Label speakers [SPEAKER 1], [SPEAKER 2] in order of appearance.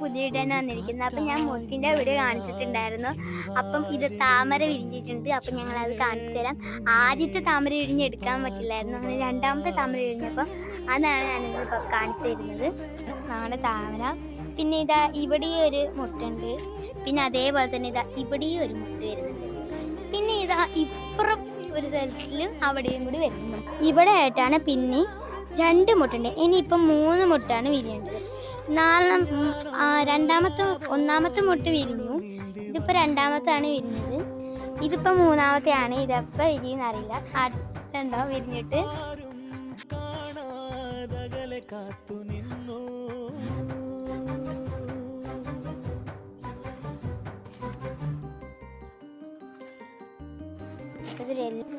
[SPEAKER 1] പുതിയിട്ടാണ് വന്നിരിക്കുന്നത്. അപ്പം ഞാൻ മുട്ടിന്റെ വീട് കാണിച്ചിട്ടുണ്ടായിരുന്നു. അപ്പം ഇത് താമര വിരിഞ്ഞിട്ടുണ്ട്. അപ്പം ഞങ്ങൾ അത് കാണിച്ചു തരാം. ആദ്യത്തെ താമര വിരിഞ്ഞെടുക്കാൻ പറ്റില്ലായിരുന്നു. അങ്ങനെ രണ്ടാമത്തെ താമര വിരിഞ്ഞപ്പോൾ അതാണ് ഞാനിപ്പോൾ കാണിച്ചു തരുന്നത്. നമ്മുടെ താമര. പിന്നെ ഇതാ ഇവിടെ ഒരു മുട്ടുണ്ട്. പിന്നെ അതേപോലെ തന്നെ ഇതാ ഇവിടെയും ഒരു മുട്ട് വരുന്നുണ്ട്. പിന്നെ ഇതാ ഇപ്പുറം ഒരു സ്ഥലത്തിലും അവിടെയും കൂടി വരുന്നുണ്ട്. ഇവിടെ ആയിട്ടാണ് പിന്നെ രണ്ട് മുട്ടുണ്ട്. ഇനിയിപ്പം മൂന്ന് മുട്ടാണ് വിരിയേണ്ടത്. നാലാം രണ്ടാമത്തെ ഒന്നാമത്തെ മുട്ട് വിരിഞ്ഞു. ഇതിപ്പോ രണ്ടാമത്താണ് വിരിഞ്ഞത്. ഇതിപ്പോ മൂന്നാമത്തെ ആണ് ഇതപ്പോ വിരിയെന്നറിയില്ല അടുത്തുണ്ടോ വിരിഞ്ഞിട്ട്.
[SPEAKER 2] കാത്തു നിന്നു.
[SPEAKER 1] ഇവരെല്ലാം